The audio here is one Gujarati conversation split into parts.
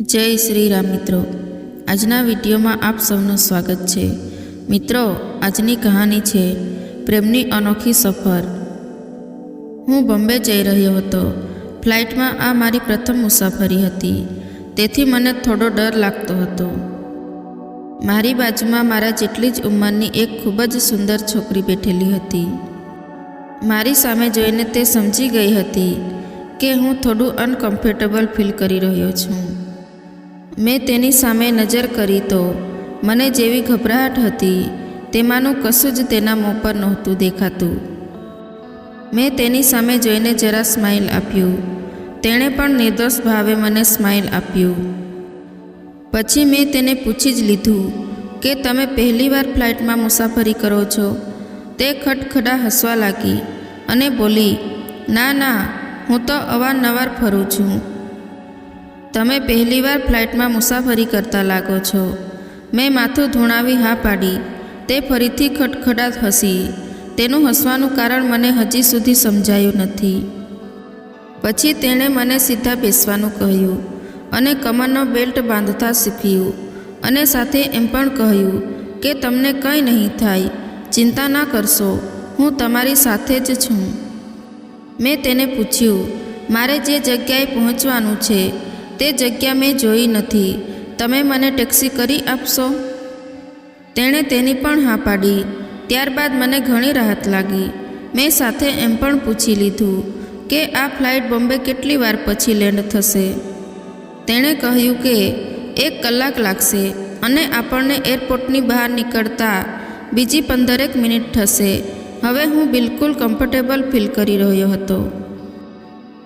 જય શ્રી રામ મિત્રો. આજના વિડીયોમાં આપ સૌનું સ્વાગત છે. મિત્રો, આજની કહાની છે, પ્રેમની અનોખી સફર. હું બોમ્બે જઈ રહ્યો હતો. ફ્લાઇટમાં આ મારી પ્રથમ મુસાફરી હતી. તેથી મને થોડો ડર લાગતો હતો. મારી બાજુમાં મારા જેટલી જ ઉંમરની એક ખૂબ જ સુંદર છોકરી બેઠેલી હતી. મારી સામે જોઈને તે સમજી ગઈ હતી કે હું થોડું અનકમ્ફર્ટેબલ ફીલ કરી રહ્યો છું. મેં તેની સામે નજર કરી તો મને જેવી ગભરાહટ હતી, તેમાંનું કશું જ તેના મોં પર નહોતું દેખાતું. મેં તેની સામે જોઈને જરા સ્માઇલ આપ્યું. તેણે પણ નિર્દોષ ભાવે મને સ્માઇલ આપ્યું. પછી મેં તેને પૂછી જ લીધું કે તમે પહેલીવાર ફ્લાઇટમાં મુસાફરી કરો છો? તે ખટખડા હસવા લાગી અને બોલી, ના ના હું તો અવારનવાર ફરું છું. તમે પહેલીવાર ફ્લાઇટમાં મુસાફરી કરતા લાગો છો. મેં માથું ધૂણાવી હા પાડી. તે ફરીથી ખટખડાટ હસી. તેનું હસવાનું કારણ મને હજી સુધી સમજાયું નથી. પછી તેણે મને સીધા બેસવાનું કહ્યું અને કમરનો બેલ્ટ બાંધતા શીખ્યું અને સાથે એમ પણ કહ્યું કે તમને કંઈ નહીં થાય. ચિંતા ના કરશો. હું તમારી સાથે જ છું. મેં તેને પૂછ્યું, મારે જે જગ્યાએ પહોંચવાનું છે, તે જગ્યા મેં જોઈ નથી. તમે મને ટેક્સી કરી આપશો? તેણે તેની પણ હા પાડી. ત્યારબાદ મને ઘણી રાહત લાગી. મેં સાથે એમ પણ પૂછી લીધું કે આ ફ્લાઇટ બોમ્બે કેટલી વાર પછી લેન્ડ થશે? તેણે કહ્યું કે, એક કલાક લાગશે અને આપણને એરપોર્ટની બહાર નીકળતા બીજી પંદરેક મિનિટ થશે. હવે હું બિલકુલ કમ્ફર્ટેબલ ફીલ કરી રહ્યો હતો.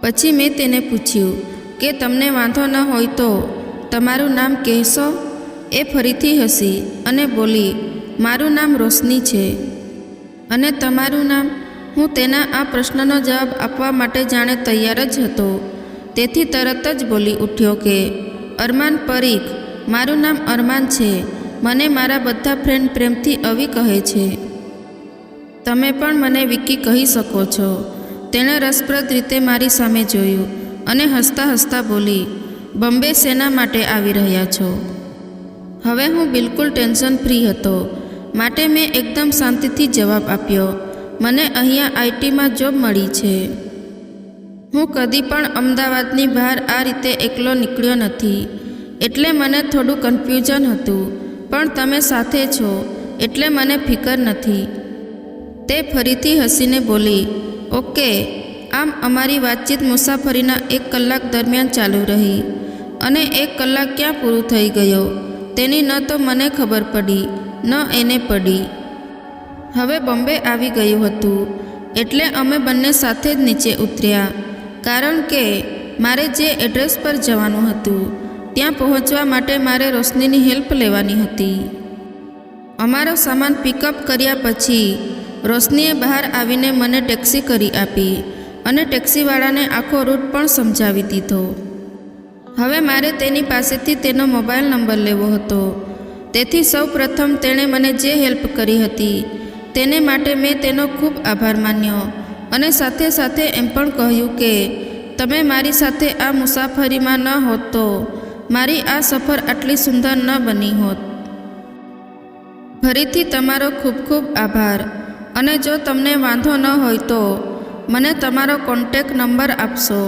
પછી મેં તેને પૂછ્યું કે તમને વાંધો ન હોય તો તમારું નામ કહેશો? એ ફરીથી હસી અને બોલી, મારું નામ રોશની છે. અને તમારું નામ? હું તેના આ પ્રશ્નનો જવાબ આપવા માટે જાણે તૈયાર જ હતો. તેથી તરત જ બોલી ઉઠ્યો કે, અરમાન પરીખ, મારું નામ અરમાન છે. મને મારા બધા ફ્રેન્ડ પ્રેમથી અવી કહે છે. તમે પણ મને વિકી કહી શકો છો. તેણે રસપ્રદ રીતે મારી સામે જોયું અને હસતા હસતા બોલી, બોમ્બે સેના માટે આવી રહ્યા છો. હવે હું બિલકુલ ટેન્શન ફ્રી હતો. માટે મેં એકદમ શાંતિથી જવાબ આપ્યો, મને અહીંયા આઈટીમાં જોબ મળી છે. હું કદી પણ અમદાવાદની બહાર આ રીતે એકલો નીકળ્યો નથી. એટલે મને થોડું કન્ફ્યુઝન હતું. પણ તમે સાથે છો, એટલે મને ફિકર નથી. તે ફરીથી હસીને બોલી, ઓકે, આમ અમારી વાતચીત મુસાફરીના એક કલાક દરમિયાન ચાલુ રહી અને એક કલાક ક્યાં પૂરું થઈ ગયો? તેની ન તો મને ખબર પડી, ન એને પડી. હવે બોમ્બે આવી ગયું હતું, એટલે અમે બંને સાથે જ નીચે ઉતર્યા, કારણ કે મારે જે એડ્રેસ પર જવાનું હતું, ત્યાં પહોંચવા માટે મારે રોશનીની હેલ્પ લેવાની હતી. અમારો સામાન પિકઅપ કર્યા પછી રોશનીએ બહાર આવીને મને ટેક્સી કરી આપી અને ટેક્સીવાળાને આખો રૂટ પણ સમજાવી દીધો. હવે મારે તેની પાસેથી તેનો મોબાઈલ નંબર લેવો હતો. તેથી સૌ પ્રથમ તેણે મને જે હેલ્પ કરી હતી, તેને માટે મેં તેનો ખૂબ આભાર માન્યો અને સાથે સાથે એમ પણ કહ્યું કે, તમે મારી સાથે આ મુસાફરીમાં ન હોત તો મારી આ સફર આટલી સુંદર ન બની હોત. ફરીથી તમારો ખૂબ ખૂબ આભાર. અને જો તમને વાંધો ન હોય તો મને તમારો કોન્ટેક નંબર આપશો.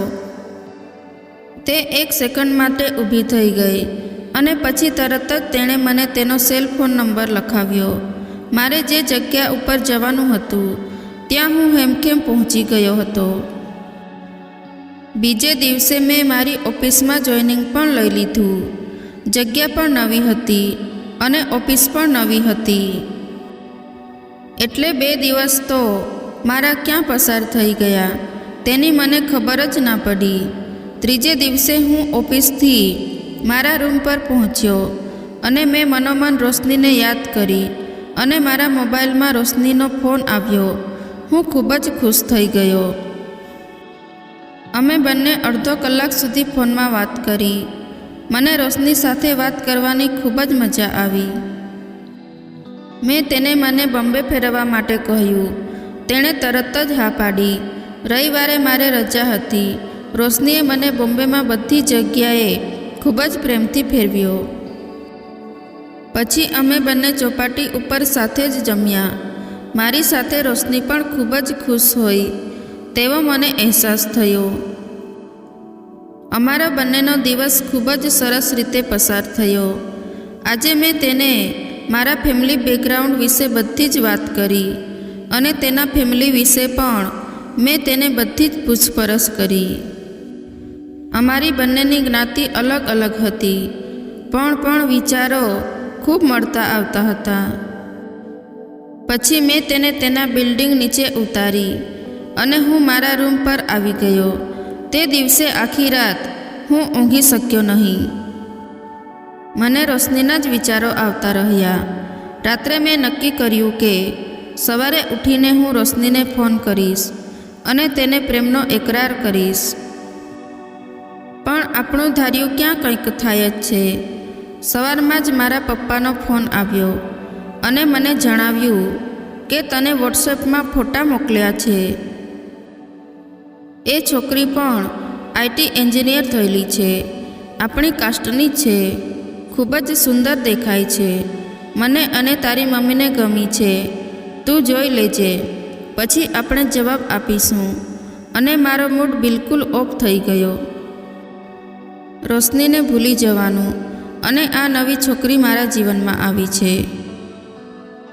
તે એક સેકન્ડ માટે ઊભી થઈ ગઈ અને પછી તરત જ તેણે મને તેનો સેલ ફોન નંબર લખાવ્યો. મારે જે જગ્યા ઉપર જવાનું હતું, ત્યાં હું હેમખેમ પહોંચી ગયો હતો. બીજે દિવસે મેં મારી ઓફિસમાં જોઈનિંગ પણ લઈ લીધું. જગ્યા પણ નવી હતી અને ઓફિસ પણ નવી હતી. એટલે બે દિવસ તો મારા ક્યાં પસાર થઈ ગયા? તેની મને ખબર જ ના પડી. ત્રીજે દિવસે હું ઓફિસથી મારા રૂમ પર પહોંચ્યો અને મેં મનોમન રોશનીને યાદ કરી અને મારા મોબાઈલમાં રોશનીનો ફોન આવ્યો. હું ખૂબ જ ખુશ થઈ ગયો. અમે બંને અડધો કલાક સુધી ફોનમાં વાત કરી. મને રોશની સાથે વાત કરવાની ખૂબ જ મજા આવી. મેં તેને મને બોમ્બે ફેરવવા માટે કહ્યું. તેણે તરત જ હા પાડી. રવિવારે મારે રજા હતી. રોશનીએ મને બોમ્બેમાં બધી જગ્યાએ ખૂબ જ પ્રેમથી ફેરવ્યો. પછી અમે બંને ચોપાટી ઉપર સાથે જ જમ્યા. મારી સાથે રોશની પણ ખૂબ જ ખુશ હોય તેવો મને અહેસાસ થયો. અમારા બંનેનો દિવસ ખૂબ જ સરસ રીતે પસાર થયો. આજે મેં તેને મારા ફેમિલી બેકગ્રાઉન્ડ વિશે બધી જ વાત કરી અને તેના ફેમિલી વિશે પણ મેં તેને બધી જ પૂછપરછ કરી. અમારી બંનેની જ્ઞાતિ અલગ અલગ હતી, પણ પણ વિચારો ખૂબ મળતા આવતા હતા. પછી મેં તેને તેના બિલ્ડિંગ નીચે ઉતારી અને હું મારા રૂમ પર આવી ગયો. તે દિવસે આખી રાત હું ઊંઘી શક્યો નહીં. મને રોશનીના જ વિચારો આવતા રહ્યા. રાત્રે મેં નક્કી કર્યું કે સવારે ઉઠીને હું રોશનીને ફોન કરીશ અને તેને પ્રેમનો એકરાર કરીશ. પણ આપણું ધાર્યું ક્યાં કંઈક થાય જ છે. સવારમાં જ મારા પપ્પાનો ફોન આવ્યો અને મને જણાવ્યું કે તને વોટ્સએપમાં ફોટા મોકલ્યા છે. એ છોકરી પણ આઈટી એન્જિનિયર થયેલી છે. આપણી કાસ્ટની છે. ખૂબ જ સુંદર દેખાય છે. મને અને તારી મમ્મીને ગમી છે. તું જોઈ લેજે. પછી આપણે જવાબ આપીશું. અને મારો મૂડ બિલકુલ ઓફ થઈ ગયો. રોશનીને ભૂલી જવાનું. અને આ નવી છોકરી મારા જીવનમાં આવી છે.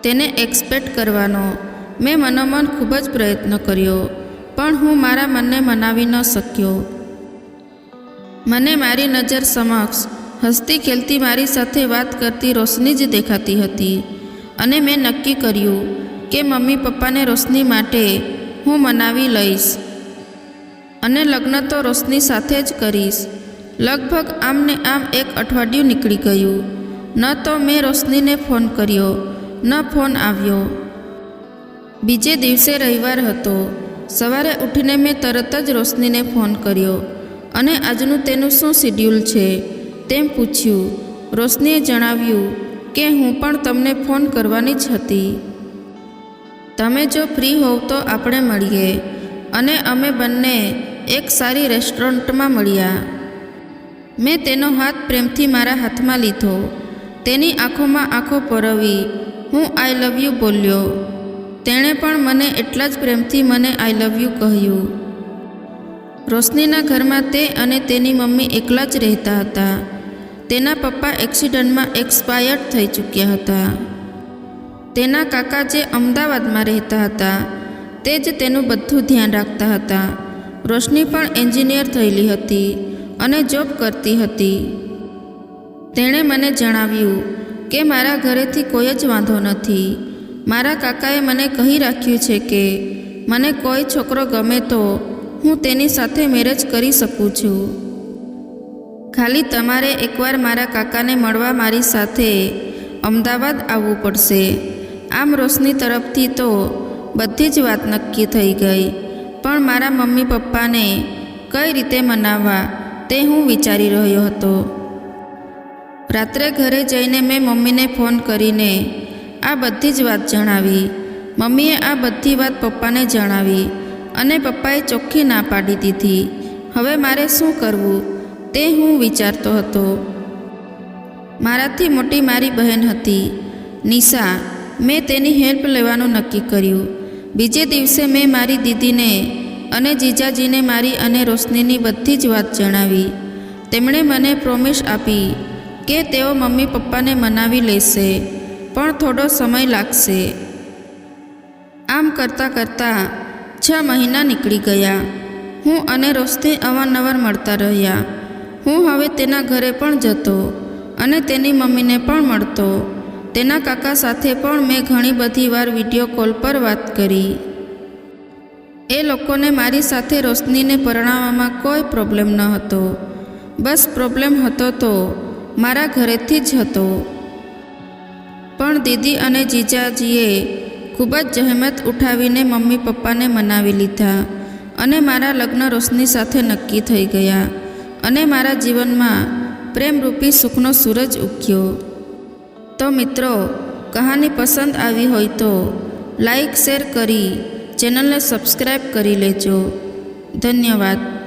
તેને એક્સપેક્ટ કરવાનો. મેં મનોમન ખૂબ જ પ્રયત્ન કર્યો, પણ હું મારા મનને મનાવી ન શક્યો. મને મારી નજર સમક્ષ હસતી ખેલતી મારી સાથે વાત કરતી રોશની જ દેખાતી હતી અને મેં નક્કી કર્યું કે મમ્મી પપ્પાને રોશની માટે હું મનાવી લઈશ અને લગ્ન તો રોશની સાથે જ કરીશ. લગભગ આમને આમ એક અઠવાડિયું નીકળી ગયું. ન તો મેં રોશનીને ફોન કર્યો, ન ફોન આવ્યો. બીજે દિવસે રવિવાર હતો. સવારે ઉઠીને મેં તરત જ રોશનીને ફોન કર્યો અને આજનું તેનું શું શિડ્યુલ છે? તેમ પૂછ્યું, રોશનીએ જણાવ્યું કે હું પણ તમને ફોન કરવાની જ હતી. તમે જો ફ્રી હોવ તો આપણે મળીએ અને અમે બંને એક સારી રેસ્ટોરન્ટમાં મળ્યા. મેં તેનો હાથ પ્રેમથી મારા હાથમાં લીધો. તેની આંખોમાં આંખો પરવી હું આઈ લવ યુ બોલ્યો. તેણે પણ મને એટલા જ પ્રેમથી મને આઈ લવ યુ કહ્યું. રોશનીના ઘરમાં તે અને તેની મમ્મી એકલા જ રહેતા હતા. તેના પપ્પા એક્સિડન્ટમાં એક્સપાયર્ડ થઈ ચૂક્યા હતા. તેના કાકા જે અમદાવાદમાં રહેતા હતા, તે જ તેનું બધું ધ્યાન રાખતા હતા. રોશની પણ એન્જિનિયર થયેલી હતી અને જોબ કરતી હતી. તેણે મને જણાવ્યું કે, મારા ઘરેથી કોઈ જ વાંધો નથી. મારા કાકાએ મને કહી રાખ્યું છે કે, મને કોઈ છોકરો ગમે તો હું તેની સાથે મેરેજ કરી શકું છું. ખાલી તમારે એકવાર મારા કાકાને મળવા મારી સાથે અમદાવાદ આવવું પડશે. આમ રોશની તરફથી તો બધી જ વાત નક્કી થઈ ગઈ. પણ મારા મમ્મી પપ્પાને કઈ રીતે મનાવવા તે હું વિચારી રહ્યો હતો. રાત્રે ઘરે જઈને મેં મમ્મીને ફોન કરીને આ બધી જ વાત જણાવી. મમ્મીએ આ બધી વાત પપ્પાને જણાવી અને પપ્પાએ ચોખ્ખી ના પાડી દીધી. હવે મારે શું કરવું? તે હું વિચારતો હતો. મારાથી મોટી મારી બહેન હતી. નિશા, મેં તેની હેલ્પ લેવાનું નક્કી કર્યું. બીજે દિવસે મેં મારી દીદીને અને જીજાજીને મારી અને રોશનીની બધી જ વાત જણાવી. તેમણે મને પ્રોમિસ આપી કે તેઓ મમ્મી પપ્પાને મનાવી લેશે, પણ થોડો સમય લાગશે. આમ કરતાં કરતાં છ મહિના નીકળી ગયા. હું અને રોશની અવારનવાર મળતા રહ્યા. હું હવે તેના ઘરે પણ જતો અને તેની મમ્મીને પણ મળતો. તેના કાકા સાથે પણ મેં ઘણી બધી વાર વીડિયો કોલ પર વાત કરી. એ લોકોને મારી સાથે રોશનીને પરણાવવામાં કોઈ પ્રોબ્લેમ ન હતો. બસ પ્રોબ્લેમ હતો તો મારા ઘરેથી જ હતો. પણ દીદી અને જીજાજીએ ખૂબ જ જહેમત ઉઠાવીને મમ્મી પપ્પાને મનાવી લીધા અને મારા લગ્ન રોશની સાથે નક્કી થઈ ગયા. અને મારા જીવનમાં પ્રેમરૂપી સુખનો સૂરજ ઉગ્યો. તો મિત્રો, કહાની પસંદ આવી હોય તો લાઈક, શેર કરી ચેનલને સબસ્ક્રાઈબ કરી લેજો. ધન્યવાદ.